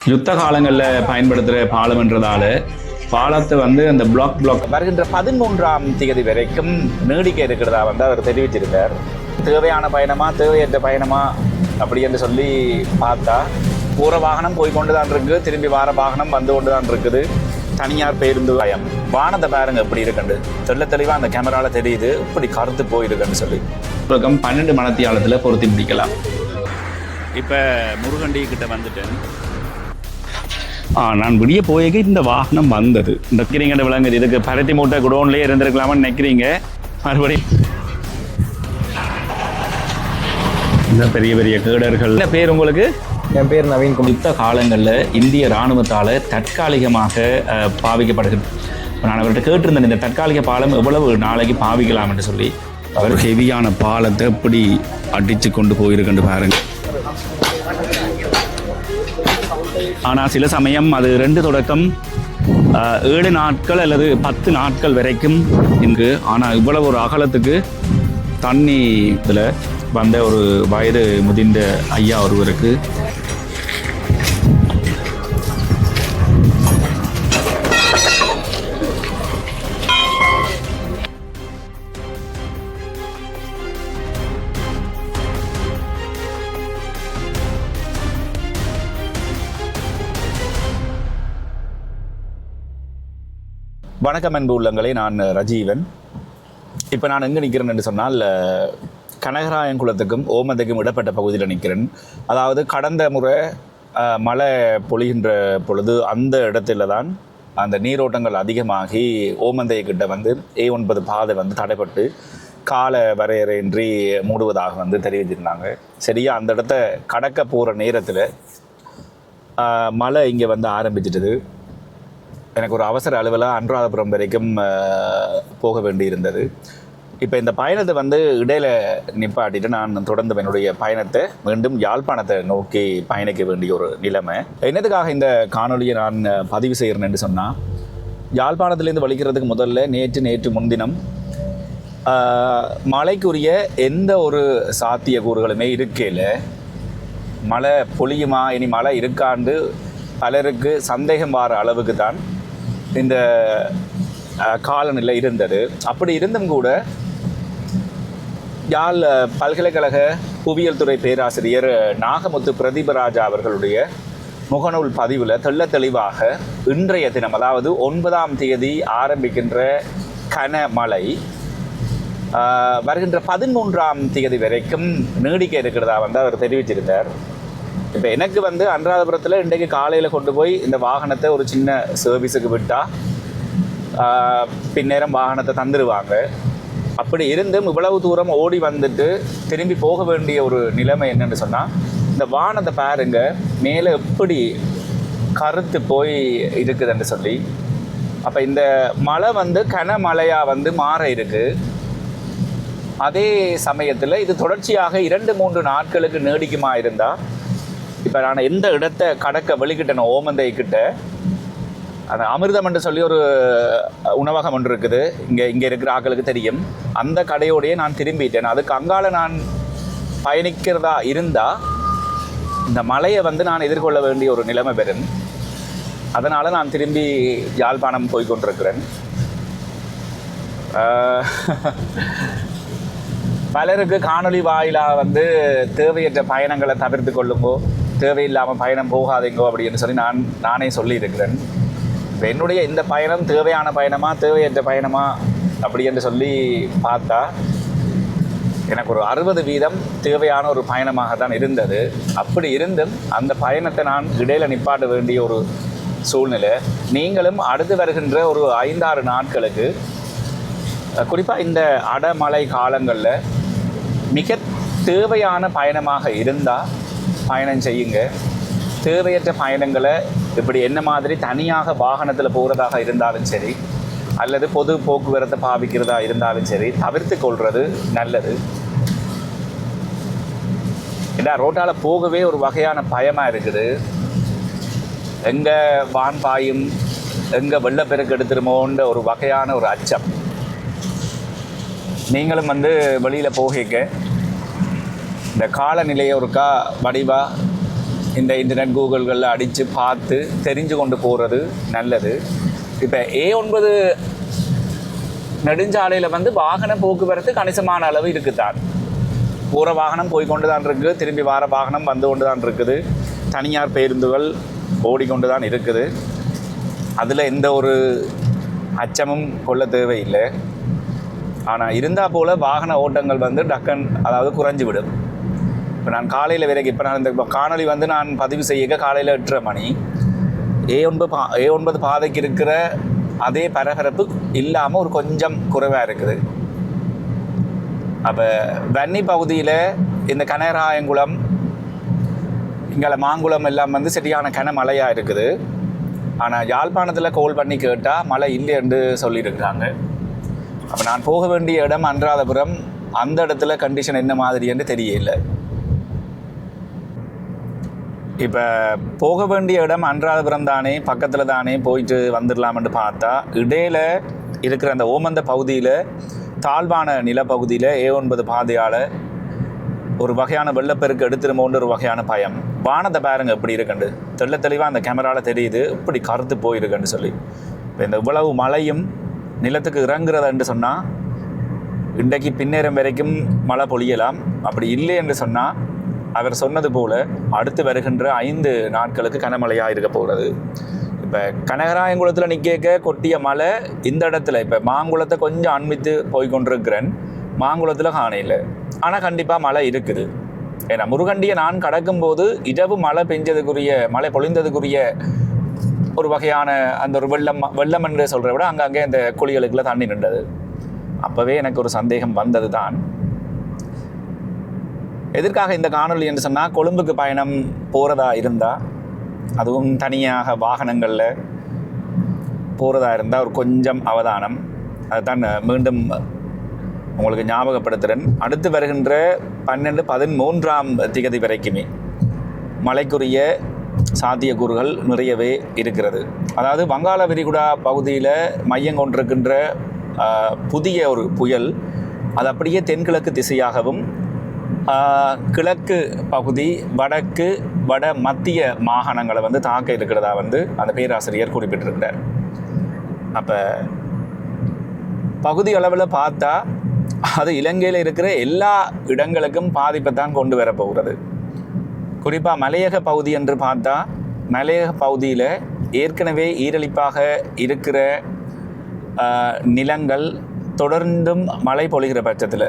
யுத்த காலங்களில் பயன்படுத்துகிற பாலம்ன்றதால பாலத்தை வந்து அந்த பிளாக் பிளாக் வருகின்ற பதிமூன்றாம் தேதி வரைக்கும் நீடிக்க இருக்கிறதா வந்து அவர் தெரிவிச்சிருக்கார் தேவையான பயணமா தேவையற்ற பயணமா அப்படி என்று சொல்லி பார்த்தா போகிற வாகனம் போய் கொண்டு தான் இருக்கு திரும்பி வார வாகனம் வந்து கொண்டு தான் இருக்குது. தனியார் பேருந்து பயம் வானத்தை பாருங்க எப்படி இருக்குண்டு தெள்ள தெளிவாக அந்த கேமரால தெரியுது இப்படி கருத்து போயிருக்குன்னு சொல்லி. பக்கம் பன்னெண்டு மணத்தியாலத்தில் பொருத்தி முடிக்கலாம் இப்போ முருகண்டி கிட்ட வந்துட்டேன். நான் விடிய போயக்கு இந்த வாகனம் வந்தது. நினைக்கிறீங்க விளங்குது இதுக்கு பருத்தி மூட்டை குடோன்லேயே இருந்திருக்கலாமான்னு நினைக்கிறீங்க? மறுபடியும் இந்த பெரிய பெரிய கேடர்கள்? என்ன பேர் உங்களுக்கு? என் பேர் நவீன்குமார் யுத்த காலங்களில் இந்திய இராணுவத்தால் தற்காலிகமாக பாவிக்கப்படுகிறது நான் அவர்கிட்ட கேட்டிருந்தேன் இந்த தற்காலிக பாலம் எவ்வளவு நாளைக்கு பாவிக்கலாம் என்று சொல்லி. அவர் ஹெவியான பாலத்தை எப்படி அடித்து கொண்டு போயிருக்குன்னு பாருங்க. ஆனால் சில சமயம் அது ரெண்டு தொடக்கம் ஏழு நாட்கள் அல்லது பத்து நாட்கள் வரைக்கும் இங்கு. ஆனால் இவ்வளவு ஒரு அகலத்துக்கு தண்ணி இதில் வந்த ஒரு வயது முதிர்ந்த ஐயா ஒருவருக்கு வணக்கம் அன்பு உள்ளங்களே நான் ரஜீவன். இப்போ நான் எங்கே நிற்கிறேன் என்று சொன்னால் கனகராயன் குளத்துக்கும் ஓமந்தைக்கும் இடப்பட்ட பகுதியில் நிற்கிறேன் அதாவது கடந்த முறை மழை பொழிகின்ற பொழுது அந்த இடத்துல தான் அந்த நீரோட்டங்கள் அதிகமாகி ஓமந்தைய கிட்ட வந்து ஏ ஒன்பது பாதை வந்து தடைப்பட்டு கால வரையறையின்றி மூடுவதாக வந்து தெரிவித்திருந்தாங்க. சரியா அந்த இடத்த கடக்க போகிற நேரத்தில் மழை இங்கே வந்து ஆரம்பிச்சிட்டது. எனக்கு ஒரு அவசர அலுவலாக அனுராதபுரம் வரைக்கும் போக வேண்டியிருந்தது. இப்போ இந்த பயணத்தை வந்து இடையில நிப்பாட்டிட்டு நான் தொடர்ந்து என்னுடைய பயணத்தை மீண்டும் யாழ்ப்பாணத்தை நோக்கி பயணிக்க வேண்டிய ஒரு நிலைமை. என்னதுக்காக இந்த காணொலியை நான் பதிவு செய்கிறேன் என்று சொன்னால் யாழ்ப்பாணத்திலேருந்து வலிக்கிறதுக்கு முதல்ல நேற்று நேற்று முன்தினம் மழைக்குரிய எந்த ஒரு சாத்திய கூறுகளுமே இருக்கையில் மழை பொழியுமா இனி மழை இருக்காண்டு பலருக்கு சந்தேகம் வார அளவுக்கு தான் இந்த காலநிலை இருந்தது. அப்படி இருந்தும் கூட யாழ் பல்கலைக்கழக புவியியல் துறை பேராசிரியர் நாகமுத்து பிரதீபராஜா அவர்களுடைய முகநூல் பதிவில் தெள்ள தெளிவாக இன்றைய தினம் அதாவது ஒன்பதாம் தேதி ஆரம்பிக்கின்ற கனமழை வருகின்ற பதிமூன்றாம் தேதி வரைக்கும் நீடிக்க இருக்கிறதா வந்து அவர் தெரிவிச்சிருந்தார். இப்போ எனக்கு வந்து அனுராதபுரத்தில் இன்றைக்கு காலையில் கொண்டு போய் இந்த வாகனத்தை ஒரு சின்ன சர்வீஸுக்கு விட்டால் பின்னேரம் வாகனத்தை தந்துடுவாங்க அப்படி இருந்தும் இவ்வளவு தூரம் ஓடி வந்துட்டு திரும்பி போக வேண்டிய ஒரு நிலைமை என்னென்னு சொன்னால் இந்த வானத்தை பாருங்க மேலே எப்படி கருத்து போய் இருக்குதுன்னு சொல்லி. அப்போ இந்த மழை வந்து கனமழையாக வந்து மாற இருக்குது அதே சமயத்தில் இது தொடர்ச்சியாக இரண்டு மூன்று நாட்களுக்கு நீடிக்குமா இருந்தால் இப்போ நான் எந்த இடத்த கடக்க வெளிக்கிட்டேனோ ஓமந்தை கிட்ட அந்த அமிர்தம் என்று சொல்லி ஒரு உணவகம் ஒன்று இருக்குது. இங்கே இங்கே இருக்கிற ஆக்களுக்கு தெரியும். அந்த கடையோடையே நான் திரும்பிட்டேன். அதுக்கு அங்கால நான் பயணிக்கிறதா இருந்தால் இந்த மலையை வந்து நான் எதிர்கொள்ள வேண்டிய ஒரு நிலைமை பெறும். அதனால் நான் திரும்பி யாழ்ப்பாணம் போய் கொண்டிருக்கிறேன். பலருக்கு காணொளி வாயிலாக வந்து தேவையற்ற பயணங்களை தவிர்த்து கொள்ளுங்கோ. தேவையில்லாமல் பயணம் போகாதீங்கோ அப்படின்னு சொல்லி நான் நானே சொல்லியிருக்கிறேன். இப்போ என்னுடைய இந்த பயணம் தேவையான பயணமா தேவையற்ற பயணமா அப்படி என்று சொல்லி பார்த்தா எனக்கு ஒரு அறுபது வீதம் தேவையான ஒரு பயணமாக தான் இருந்தது. அப்படி இருந்தும் அந்த பயணத்தை நான் இடையில் நிப்பாட்ட வேண்டிய ஒரு சூழ்நிலை. நீங்களும் அடுத்து வருகின்ற ஒரு ஐந்தாறு நாட்களுக்கு குறிப்பாக இந்த அடமழை காலங்களில் மிக தேவையான பயணமாக இருந்தால் பயணம் செய்யுங்க. தேவையற்ற பயணங்களை இப்படி என்ன மாதிரி தனியாக வாகனத்தில் போகிறதாக இருந்தாலும் சரி அல்லது பொது போக்குவரத்தை பாவிக்கிறதா இருந்தாலும் சரி தவிர்த்து கொள்வது நல்லது. ஏன்னா ரோட்டால் போகவே ஒரு வகையான பயமாக இருக்குது. எங்கே வான் பாயும் எங்கே வெள்ளப்பெருக்கு எடுத்துருமோன்ற ஒரு வகையான ஒரு அச்சம். நீங்களும் வந்து வெளியில் போகிக்க இந்த காலநிலையை ஒருக்கா வடிவாக இந்த இன்டர்நெட் கூகுள்களில் அடித்து பார்த்து தெரிஞ்சு கொண்டு போகிறது நல்லது. இப்போ ஏ ஒன்பது நெடுஞ்சாலையில் வந்து வாகன போக்குவரத்து கணிசமான அளவு இருக்குதான். போகிற வாகனம் போய் கொண்டு தான் இருக்குது திரும்பி வார வாகனம் வந்து கொண்டு தான் இருக்குது. தனியார் பேருந்துகள் ஓடிக்கொண்டு தான் இருக்குது. அதில் எந்த ஒரு அச்சமும் கொள்ள தேவையில்லை. ஆனால் இருந்தால் போல் வாகன ஓட்டங்கள் வந்து டக்கன் அதாவது குறைஞ்சி விடும். இப்போ நான் காலையில் வரைக்கும் இப்போ நான் இந்த காணொலி காணொளி வந்து நான் பதிவு செய்ய காலையில் எட்டரை மணி. ஏ ஒன்பது பா ஏ ஒன்பது பாதைக்கு இருக்கிற அதே பரபரப்பு இல்லாமல் ஒரு கொஞ்சம் குறைவாக இருக்குது. அப்போ வன்னி பகுதியில் இந்த கனராயங்குளம் இங்கே மாங்குளம் எல்லாம் வந்து சரியான கனமழையாக இருக்குது. ஆனால் யாழ்ப்பாணத்தில் கோல் பண்ணி கேட்டால் மழை இல்லை என்று சொல்லியிருக்கிறாங்க. அப்போ நான் போக வேண்டிய இடம் அன்றாதபுரம் அந்த இடத்துல கண்டிஷன் என்ன மாதிரி என்று தெரியல இப்போ போக வேண்டிய இடம் அன்றாதபுரம் தானே பக்கத்தில் தானே போயிட்டு வந்துடலாம்னு பார்த்தா இடையில இருக்கிற அந்த ஓமந்த பகுதியில் தாழ்வான நிலப்பகுதியில் ஏ ஒன்பது பாதையால் ஒரு வகையான வெள்ளப்பெருக்கு எடுத்துருமோன்ற ஒரு வகையான பயம். வானத்தை பாருங்க எப்படி இருக்குண்டு. தெள்ள தெளிவாக அந்த கேமராவில் தெரியுது இப்படி கருத்து போயிருக்குன்னு சொல்லி. இப்போ இந்த இவ்வளவு மழையும் நிலத்துக்கு இறங்குறதுன்னு சொன்னால் இன்றைக்கு பின்னேறம் வரைக்கும் மழை பொழியலாம். அப்படி இல்லை என்று சொன்னால் அவர் சொன்னது போல அடுத்து வருகின்ற ஐந்து நாட்களுக்கு கனமழையாக இருக்க போகிறது. இப்போ கனகராயங்குளத்தில் நிற்க கொட்டிய மழை இந்த இடத்துல இப்போ மாங்குளத்தை கொஞ்சம் அண்மித்து போய் கொண்டிருக்கிறேன் மாங்குளத்தில் காணையில் ஆனால் கண்டிப்பாக மழை இருக்குது. ஏன்னா முருகண்டியை நான் கடக்கும்போது இரவு மழை பெஞ்சதுக்குரிய மழை பொழிந்ததுக்குரிய ஒரு வகையான அந்த ஒரு வெள்ளம் வெள்ளம் என்று சொல்கிறத விட அங்கங்கே இந்த குழிகளுக்குள்ள தண்ணி நின்றது. அப்போவே எனக்கு ஒரு சந்தேகம் வந்தது தான் எதற்காக இந்த காணொளி என்று சொன்னால் கொழும்புக்கு பயணம் போகிறதா இருந்தால் அதுவும் தனியாக வாகனங்களில் போகிறதா இருந்தால் ஒரு கொஞ்சம் அவதானம். அதுதான் மீண்டும் உங்களுக்கு ஞாபகப்படுத்துகிறேன் அடுத்து வருகின்ற பன்னெண்டு பதிமூன்றாம் திகதி வரைக்குமே மலைக்குரிய சாத்தியக்கூறுகள் நிறையவே இருக்கிறது. அதாவது வங்காள விரிகுடா பகுதியில் மையம் கொண்டிருக்கின்ற புதிய ஒரு புயல் அது அப்படியே தென்கிழக்கு திசையாகவும் கிழக்கு பகுதி வடக்கு வட மத்திய மாகாணங்களை வந்து தாக்க இருக்கிறதா வந்து அந்த பேராசிரியர் குறிப்பிட்டிருக்கிறார். அப்போ பகுதி அளவில் பார்த்தா அது இலங்கையில் இருக்கிற எல்லா இடங்களுக்கும் பாதிப்பை தான் கொண்டு வரப்போகிறது போகிறது. குறிப்பாக மலையக பகுதி என்று பார்த்தா மலையக பகுதியில் ஏற்கனவே ஈரழிப்பாக இருக்கிற நிலங்கள் தொடர்ந்தும் மழை பொழிகிற பட்சத்தில்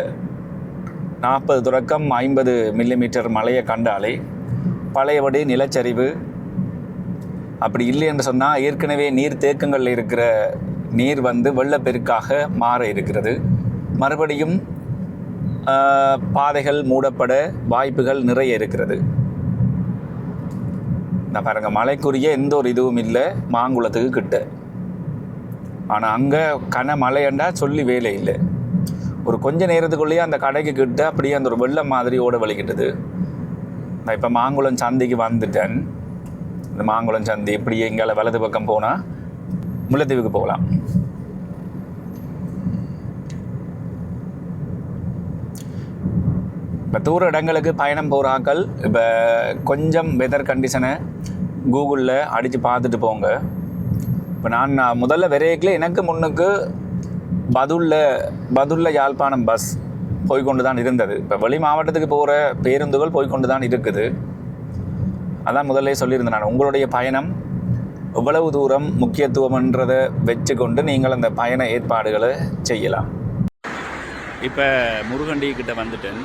நாற்பது தொடக்கம் ஐம்பது மில்லிமீட்டர் மழையை கண்டாலே பழையபடி நிலச்சரிவு அப்படி இல்லை என்று சொன்னால் ஏற்கனவே நீர் தேக்கங்களில் இருக்கிற நீர் வந்து வெள்ளப்பெருக்காக மாற இருக்கிறது. மறுபடியும் பாதைகள் மூடப்பட வாய்ப்புகள் நிறைய இருக்கிறது. நான் பாருங்க மழைக்குரிய எந்த ஒரு இதுவும் இல்லை மாங்குளத்துக்கு கிட்ட. ஆனால் அங்கே கன மழையண்டா சொல்லி வேலை இல்லை. ஒரு கொஞ்ச நேரத்துக்குள்ளேயே அந்த கடைக்கு கிட்ட அப்படியே அந்த ஒரு வெள்ளம் மாதிரி ஓட வலிக்கிட்டது நான் இப்போ மாங்குளம் சந்தைக்கு வந்துட்டேன். இந்த மாங்குளம் சந்தை இப்படியே இங்கால வலது பக்கம் போனால் முல்லைத்தீவுக்கு போகலாம். இப்போ தூர இடங்களுக்கு பயணம் போகிற ஆட்கள் இப்போ கொஞ்சம் வெதர் கண்டிஷனை கூகுளில் அடித்து பார்த்துட்டு போங்க. இப்போ நான் நான் முதல்ல விரைக்கில் எனக்கு முன்னுக்கு பதுல்ல பதுல்ல யாழ்ப்பாணம் பஸ் போய்க்கொண்டு தான் இருந்தது. இப்போ வெளி மாவட்டத்துக்கு போகிற பேருந்துகள் போய்க்கொண்டு தான் இருக்குது. அதான் முதல்ல சொல்லியிருந்தேன் நான். உங்களுடைய பயணம் எவ்வளவு தூரம் முக்கியத்துவம்ன்றதை வச்சுக்கொண்டு நீங்கள் அந்த பயண ஏற்பாடுகளை செய்யலாம். இப்போ முருகண்டி கிட்ட வந்துட்டேன்.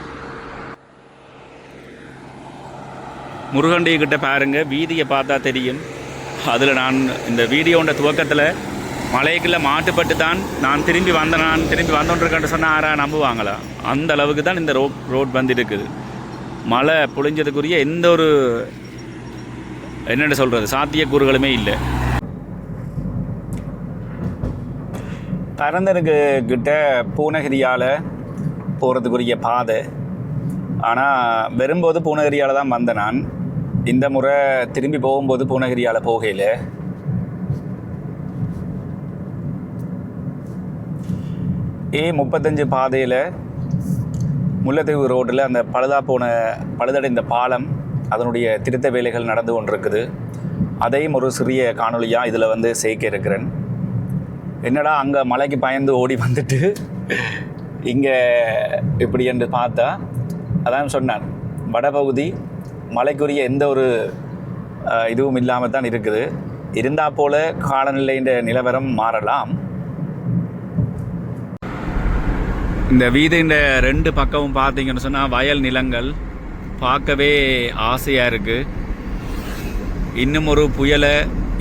முருகண்டி கிட்ட பாருங்கள் வீதியை பார்த்தா தெரியும். அதில் நான் இந்த வீடியோண்ட துவக்கத்தில் மலைக்குள்ள மாட்டுப்பட்டு தான் நான் திரும்பி வந்த நான் திரும்பி வந்தோன்றிருக்கேன் சொன்னால் ஆறா நம்புவாங்களா? அந்த அளவுக்கு தான் இந்த ரோட் ரோட் வந்து இருக்குது மழை பொழிஞ்சதுக்குரிய எந்த ஒரு என்னென்னு சொல்கிறது சாத்தியக்கூறுகளுமே இல்லை. பரந்தனுக்கு கிட்ட பூனகிரியால் போகிறதுக்குரிய பாதை. ஆனால் வரும்போது பூனகிரியால் தான் வந்தேன் நான். இந்த முறை திரும்பி போகும்போது பூனகிரியால் போகையில் ஏ முப்பத்தஞ்சு பாதையில் முல்லைத்தீவு ரோட்டில் அந்த பழுதா போன பழுதடைந்த பாலம் அதனுடைய திருத்த வேலைகள் நடந்து கொண்டிருக்குது. அதையும் ஒரு சிறிய காணொளியாக இதில் வந்து சேர்க்க இருக்கிறேன் என்னடா அங்கே மலைக்கு பயந்து ஓடி வந்துட்டு இங்கே இப்படி என்று பார்த்தா அதான் சொன்னான் வடபகுதி மலைக்குரிய எந்த ஒரு இதுவும் இல்லாமல் தான் இருக்குது. இருந்தால் போல காலநிலையின் நிலவரம் மாறலாம். இந்த வீதியின் ரெண்டு பக்கமும் பார்த்தீங்கன்னு சொன்னால் வயல் நிலங்கள். பார்க்கவே ஆசையாக இருக்குது இன்னும் ஒரு புயலை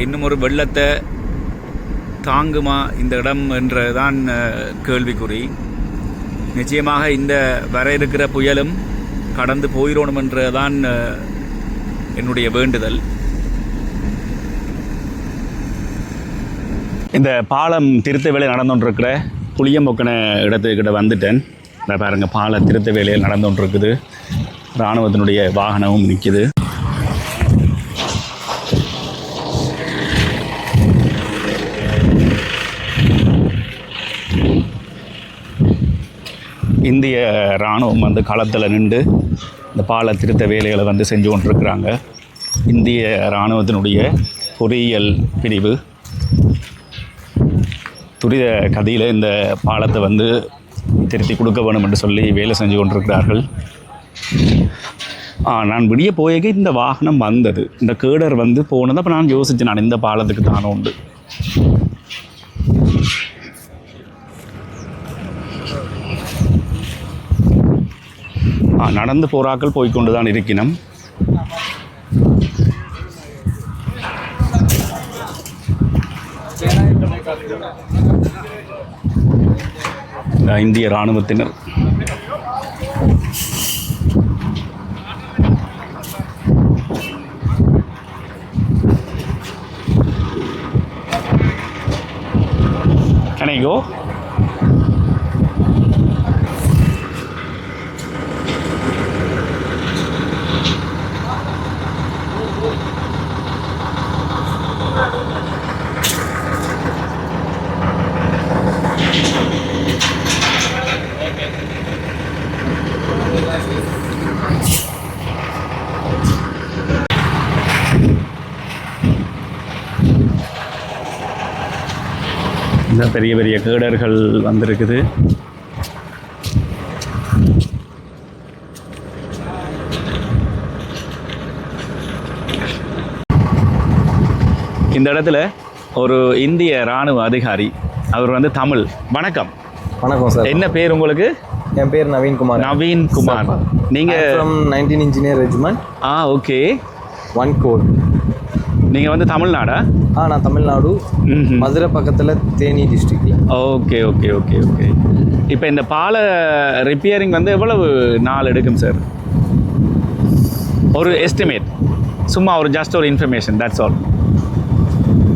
இன்னும் ஒரு வெள்ளத்தை தாங்குமா இந்த இடம் என்றதான் கேள்விக்குறி. நிச்சயமாக இந்த வர இருக்கிற புயலும் கடந்து போயிடணும் என்றதான் என்னுடைய வேண்டுதல். இந்த பாலம் திருத்த வேலை நடந்துகிட்ருக்கிற புளியம்பொக்கன இடத்துக்கிட்ட வந்துட்டேன். இந்த பாருங்கள் பால திருத்த வேலையில் நடந்துகிட்ருக்குது இராணுவத்தினுடைய வாகனமும் நிற்கிது இந்திய இராணுவம் வந்து களத்தில் நின்று இந்த பால திருத்த வேலைகளை வந்து செஞ்சு கொண்டிருக்கிறாங்க. இந்திய இராணுவத்தினுடைய பொறியியல் பிரிவு துரித கதையில் இந்த பாலத்தை வந்து திருத்தி கொடுக்க வேணும் என்று சொல்லி வேலை செஞ்சு கொண்டிருக்கிறார்கள். ஆ, நான் விடிய போயக இந்த வாகனம் வந்தது. இந்த கேடர் வந்து போனது. அப்போ நான் யோசித்தேன் நான் இந்த பாலத்துக்கு தானே உண்டு. ஆ, நடந்து போராக்கள் போய்கொண்டு தான் இருக்கினம். Thank you. இந்திய இராணுவத்தினர் Can I go? பெரிய பெரிய கேடர்கள் வந்திருக்குது. இந்த இடத்துல ஒரு இந்திய இராணுவ அதிகாரி அவர் வந்து தமிழ். வணக்கம். வணக்கம் சார். என்ன பேர் உங்களுக்கு? என் பேர் நவீன்குமார் நவீன் குமார். நீங்க ஃப்ரம் நைன்டீன் இன்ஜினியர் ரெஜிமெண்ட் ஆ ஓகே ஒன் கோட் நீங்க வந்து தமிழ்நாடா? ஆ நான் தமிழ்நாடு. மதுரை பக்கத்தில் தேனி டிஸ்ட்ரிக்டில் ஓகே ஓகே ஓகே ஓகே. இப்போ இந்த பால ரிப்பேரிங் வந்து எவ்வளவு நாள் எடுக்கும் சார் ஒரு எஸ்டிமேட் சும்மா ஒரு ஜஸ்ட் ஒரு இன்ஃபர்மேஷன் தட்ஸ் ஆல்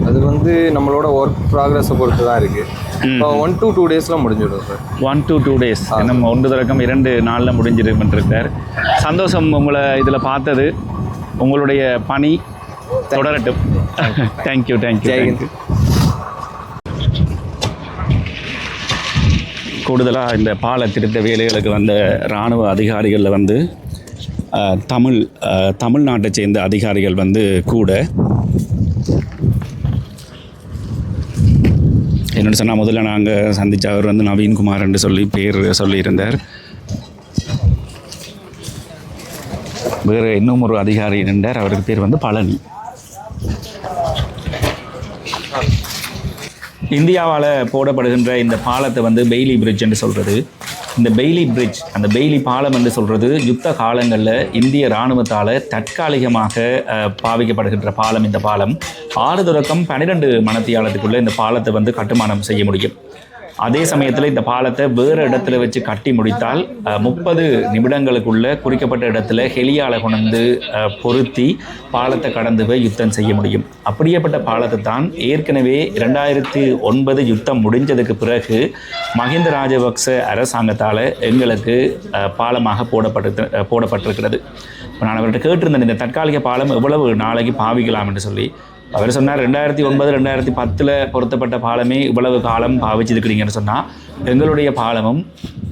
அது வந்து நம்மளோட ஒர்க் ப்ராக்ரஸை பொறுத்து தான் இருக்குது இப்போ ஒன் to டூ டேஸில் முடிஞ்சிடும் sir one to two days நம்ம ஒன்று தொடக்கம் இரண்டு நாளில் முடிஞ்சிருக்கின்றிருக்கார் சந்தோஷம் உங்களை இதில் பார்த்தது. உங்களுடைய பணி தொடரட்டும். தேங்க்யூ தேங்க்யூ ஜெய்ஹிந்த். கூடுதலாக இந்த பால திருத்த வேலைகளுக்கு வந்த இராணுவ அதிகாரிகளில் வந்து தமிழ் தமிழ்நாட்டை சேர்ந்த அதிகாரிகள் வந்து கூட. என்னோட சொன்னால் முதல்ல நாங்கள் சந்திச்ச அவர் வந்து நவீன்குமார் என்று சொல்லி பேர் சொல்லியிருந்தார். வேறு இன்னும் ஒரு அதிகாரி நின்றார் அவருக்கு பேர் வந்து பழனி. இந்தியாவால் போடப்படுகின்ற இந்த பாலத்தை வந்து பெய்லி பிரிட்ஜ் என்று சொல்கிறது இந்த பெய்லி பிரிட்ஜ் அந்த பெய்லி பாலம் என்று சொல்கிறது யுத்த காலங்களில் இந்திய இராணுவத்தால் தற்காலிகமாக பாவிக்கப்படுகின்ற பாலம் இந்த பாலம். ஆறு தொடக்கம் பன்னிரெண்டு மணத்தியாலத்துக்குள்ளே இந்த பாலத்தை வந்து கட்டுமானம் செய்ய முடியும். அதே சமயத்தில் இந்த பாலத்தை வேறு இடத்துல வச்சு கட்டி முடித்தால் முப்பது நிமிடங்களுக்குள்ள குறிக்கப்பட்ட இடத்துல ஹெலியால கொண்டு பொருத்தி பாலத்தை கடந்து போய் யுத்தம் செய்ய முடியும். அப்படியேப்பட்ட பாலத்தை தான் ஏற்கனவே இரண்டாயிரத்தி ஒன்பது யுத்தம் முடிஞ்சதுக்கு பிறகு மஹிந்த ராஜபக்ச அரசாங்கத்தால் எங்களுக்கு பாலமாக போடப்பட்டு போடப்பட்டிருக்கிறது. இப்போ நான் அவர்கிட்ட கேட்டிருந்தேன் இந்த தற்காலிக பாலம் எவ்வளவு நாளைக்கு பாவிக்கலாம் என்று சொல்லி. அவர் சொன்னார் ரெண்டாயிரத்தி ஒன்பது ரெண்டாயிரத்தி பத்தில் பொருத்தப்பட்ட பாலமே இவ்வளவு காலம் பாவிச்சிருக்கிறீங்கன்னு சொன்னால் எங்களுடைய பாலமும்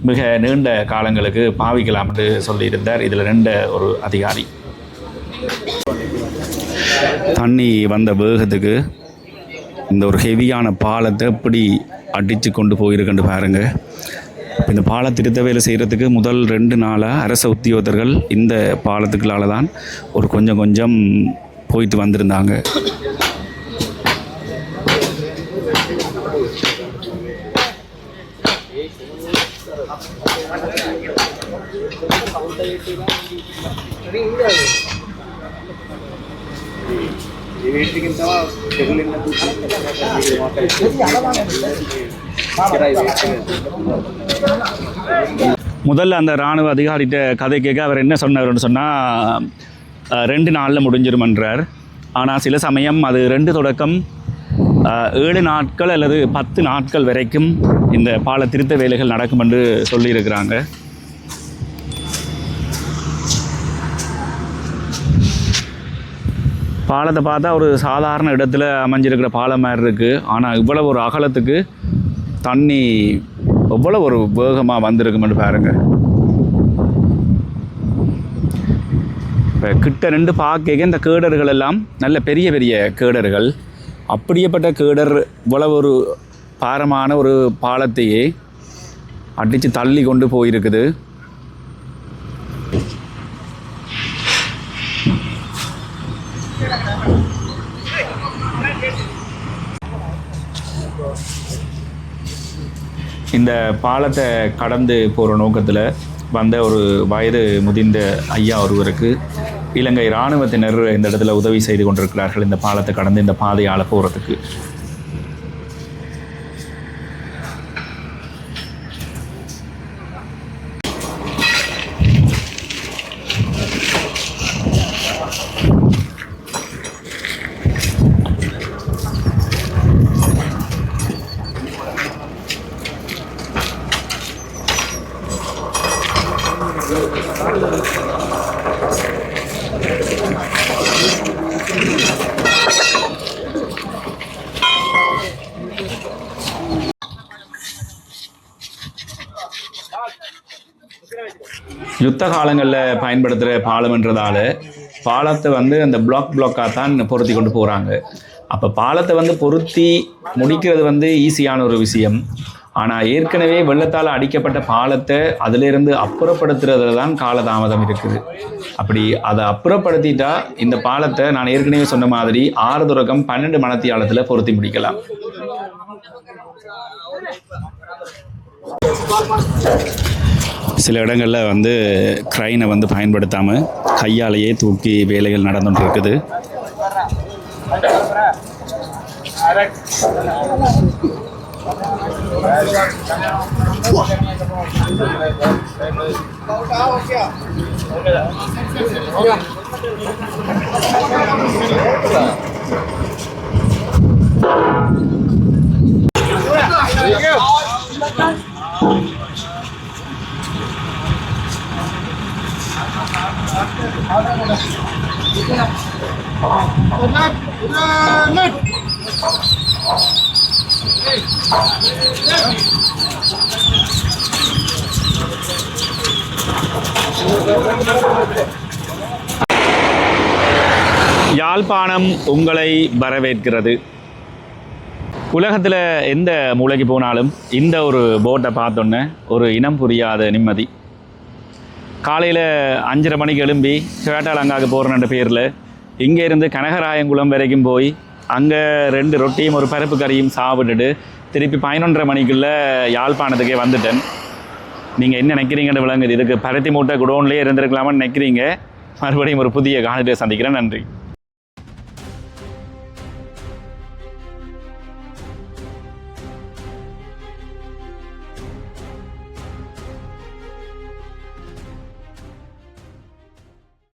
மிக நீண்ட காலங்களுக்கு பாவிக்கலாம் என்று சொல்லியிருந்தார். இதில் ரெண்ட ஒரு அதிகாரி. தண்ணி வந்த வேகத்துக்கு இந்த ஒரு ஹெவியான பாலத்தை எப்படி அடித்து கொண்டு போயிருக்குன்னு பாருங்கள் இந்த பால திருத்த வேலை செய்கிறதுக்கு முதல் ரெண்டு நாளாக அரச உத்தியோகத்தர்கள் இந்த பாலத்துக்களால் தான் ஒரு கொஞ்சம் கொஞ்சம் போயிட்டு வந்திருந்தாங்க. முதல்ல அந்த இராணுவ அதிகாரிகிட்ட கதை கேட்க அவர் என்ன சொன்னார்னு சொன்னால் ரெண்டு நாளில் முடிஞ்சிருமன்றார். ஆனால் சில சமயம் அது ரெண்டு தொடக்கம் ஏழு நாட்கள் அல்லது பத்து நாட்கள் வரைக்கும் இந்த பால திருத்த வேலைகள் நடக்கும் என்று சொல்லியிருக்கிறாங்க. பாலத்தை பார்த்தா ஒரு சாதாரண இடத்துல அமைஞ்சிருக்கிற பாலம் மாதிரி இருக்குது ஆனால் இவ்வளோ ஒரு அகலத்துக்கு தண்ணி எவ்வளோ ஒரு வேகமாக வந்திருக்குமென்று பாருங்கள் இப்போ கிட்ட ரெண்டு பார்க்க இந்த கேடர்கள் எல்லாம் நல்ல பெரிய பெரிய கேடர்கள். அப்படியேப்பட்ட கேடர் இவ்வளவு ஒரு பாரமான ஒரு பாலத்தையே அடித்து தள்ளி கொண்டு போயிருக்குது. இந்த பாலத்தை கடந்து போகிற நோக்கத்தில் வந்த ஒரு வயது முதிர்ந்த ஐயா ஒருவருக்கு இலங்கை இராணுவத்தினர் இந்த இடத்துல உதவி செய்து கொண்டிருக்கிறார்கள் இந்த பாலத்தை கடந்து இந்த பாதையால் போகிறதுக்கு யுத்த காலங்களில் பயன்படுத்துகிற பாலம்ன்றதால பாலத்தை வந்து அந்த பிளாக் பிளாக்காக தான் பொருத்தி கொண்டு போகிறாங்க அப்போ பாலத்தை வந்து பொருத்தி முடிக்கிறது வந்து ஈஸியான ஒரு விஷயம். ஆனால் ஏற்கனவே வெள்ளத்தால் அடிக்கப்பட்ட பாலத்தை அதிலிருந்து அப்புறப்படுத்துறதுல தான் காலதாமதம் இருக்குது. அப்படி அதை அப்புறப்படுத்திட்டா இந்த பாலத்தை நான் ஏற்கனவே சொன்ன மாதிரி ஆறு பன்னெண்டு மணத்தியாலத்தில் பொருத்தி முடிக்கலாம். சில இடங்களில் வந்து க்ரைனை வந்து பயன்படுத்தாமல் கையாலேயே தூக்கி வேலைகள் நடந்துட்டு இருக்குது. உங்களை வரவேற்கிறது. உலகத்தில் எந்த மூலைக்கு போனாலும் இந்த ஒரு போட்டை பார்த்தோன்னே ஒரு இனம் புரியாத நிம்மதி. காலையில் அஞ்சரை மணிக்கு எழும்பி கேட்டாலங்காக்கு போகிறன்ற பேரில் இங்கே இருந்து கனகராயங்குளம் வரைக்கும் போய் அங்கே ரெண்டு ரொட்டியும் ஒரு பருப்பு கறியும் சாப்பிட்டுட்டு திருப்பி பதினொன்றரை மணிக்குள்ளே யாழ்ப்பாணத்துக்கே வந்துட்டேன். நீங்கள் என்ன நினைக்கிறீங்கன்னு விளங்குது. இதுக்கு பருத்தி மூட்டை குடோன்லேயே இருந்திருக்கலாமான்னு நினைக்கிறீங்க. மறுபடியும் ஒரு புதிய காணொலியை சந்திக்கிறேன். நன்றி.